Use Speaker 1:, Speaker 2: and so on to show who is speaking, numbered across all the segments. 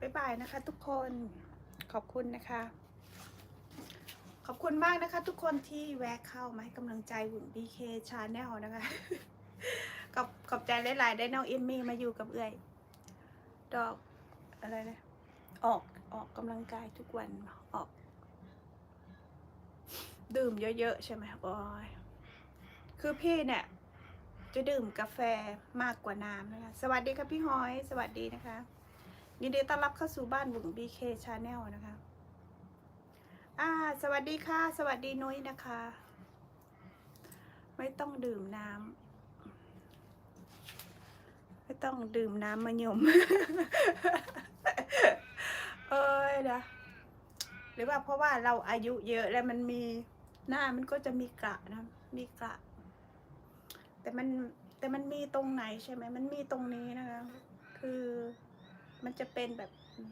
Speaker 1: บ๊ายบายนะคะ ทุกคนขอบคุณนะคะ ขอบคุณมากนะคะ ทุกคนที่แวะเข้ามาให้กำลังใจหุ่น BK Channel นะคะขอบขอบใจหลายๆได้น้องเอมมี่มาอยู่กับเอื้อยดอกอะไรนะออกออกกำลังกายทุกวันออก ดื่มเยอะ ๆ ใช่ไหมโอ้ยคือพี่เนี่ยจะดื่มกาแฟมากกว่าน้ำนะคะ สวัสดีค่ะพี่หอย สวัสดีนะคะ ยินดีต้อนรับเข้าสู่บ้านบุ๋ง BK Channel นะคะ อ่า สวัสดีค่ะ สวัสดีนุ้ยนะคะ ไม่ต้องดื่มน้ำไม่ต้องดื่มน้ำมะยม เอ้ยนะหรือว่าเพราะว่าเราอายุเยอะแล้วมันมีหน้ามันก็จะมีกระนะ มีกระ แต่มันแต่มันมีตรงไหนใช่ไหม มันมีตรงนี้นะคะ คือ มันจะเป็นแบบ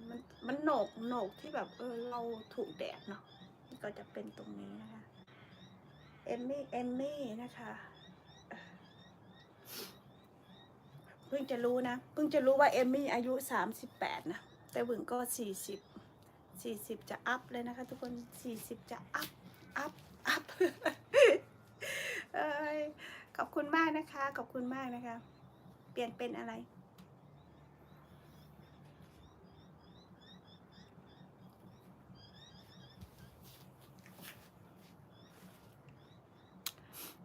Speaker 1: มันมันโหนกโหนกที่แบบเออเราถูกแดดเนาะมันก็จะเป็นตรงนี้นะคะเอมมี่เอมมี่นะคะเพิ่งจะรู้นะเพิ่งจะรู้ว่าเอมมี่อายุสามสิบแปดนะ แต่วึงก็สี่สิบสี่สิบจะอัพเลยนะคะ ทุกคนสี่สิบจะอัพอัพอัพขอบคุณมากนะคะ ขอบคุณมากนะคะ เปลี่ยนเป็นอะไร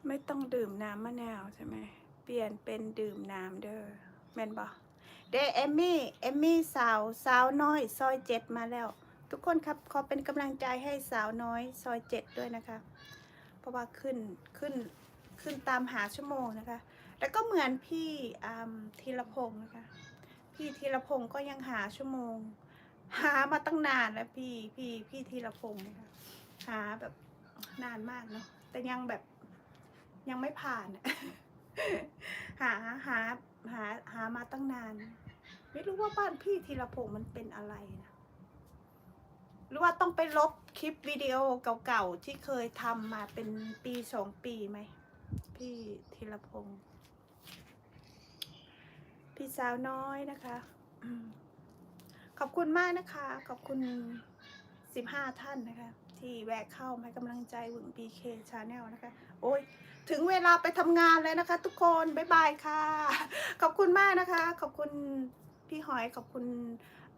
Speaker 1: ไม่ต้องดื่มน้ำมะนาวใช่ไหม เปลี่ยนเป็นดื่มน้ำเด้อแม่นบอกเดเอมมี่ เอมมี่สาวสาวน้อย ซอยเจ็ดมาแล้ว ทุกคนครับขอเป็นกำลังใจให้สาวน้อย ซอยเจ็ดด้วยนะคะ เพราะว่าขึ้นขึ้นขึ้นตามหาชั่วโมงนะคะ แล้วก็เหมือนพี่ธีรพงศ์นะคะ พี่ธีรพงศ์ก็ยังหาชั่วโมง หามาตั้งนานแล้วพี่พี่พี่ธีรพงศ์นะคะหาแบบนานมากเนาะแต่ยังแบบ ยังไม่ผ่าน หาหาหาหามาตั้งนาน ไม่รู้ว่าบ้านพี่ธีรพงศ์มันเป็นอะไรนะหรือว่าต้องไปลบคลิปวิดีโอเก่าๆที่เคยทำมาเป็นปีสองปีไหมพี่ธีรพงศ์พี่สาวน้อยนะคะขอบคุณมากนะคะ ขอบคุณสิบห้าท่านนะคะ ที่แวะเข้ามาให้กำลังใจหวึง BK Channel นะคะ โอ้ย ถึงเวลาไปทำงานแล้วนะคะ ทุกคนบ๊ายบายค่ะ ขอบคุณมากนะคะ ขอบคุณพี่หอยขอบคุณ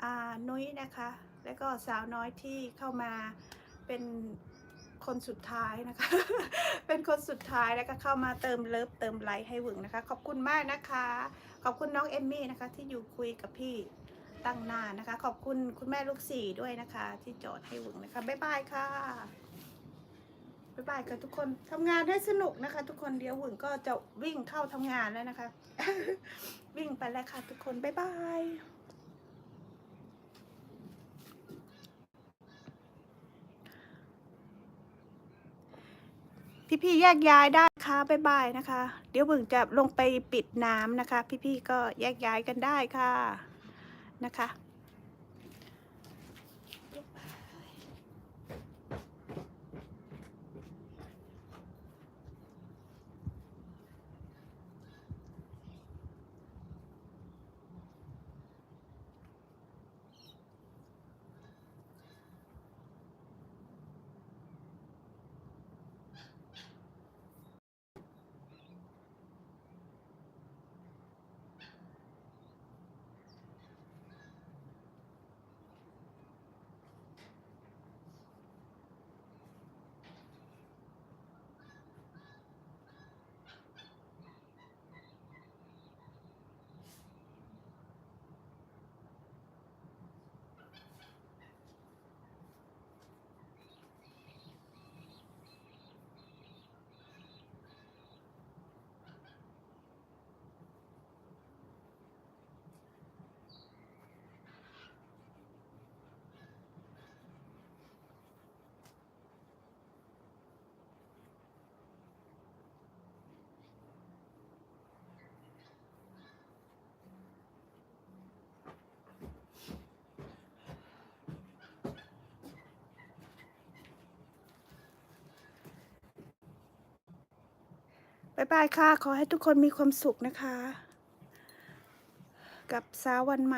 Speaker 1: อ่านุ้ยนะคะ แล้วก็สาวน้อยที่เข้ามาเป็นคนสุดท้ายนะคะ เป็นคนสุดท้ายแล้วก็เข้ามาเติมเลิฟเติมไลค์ให้หวึงนะคะ ขอบคุณมากนะคะ ขอบคุณน้องเอมมี่นะคะ ที่อยู่คุยกับพี่ตั้งนานนะคะ ขอบคุณคุณแม่ลูกสี่ด้วยนะคะ ที่จอดให้หวึงนะคะบ๊ายบายค่ะ บ๊ายบายกันทุกคนทำงานให้สนุกนะคะ ทุกคนเดี๋ยวหุ่นก็จะวิ่งเข้าทำงานแล้วนะคะ วิ่งไปแล้วค่ะ ทุกคน บ๊ายบายพี่ๆแยกย้ายได้ค่ะบ๊ายบายนะคะ เดี๋ยวบึงจะลงไปปิดน้ำนะคะ พี่ๆก็แยกย้ายกันได้ค่ะนะคะ บายบายค่ะ ขอให้ทุกคนมีความสุขนะคะ กับเช้าวันใหม่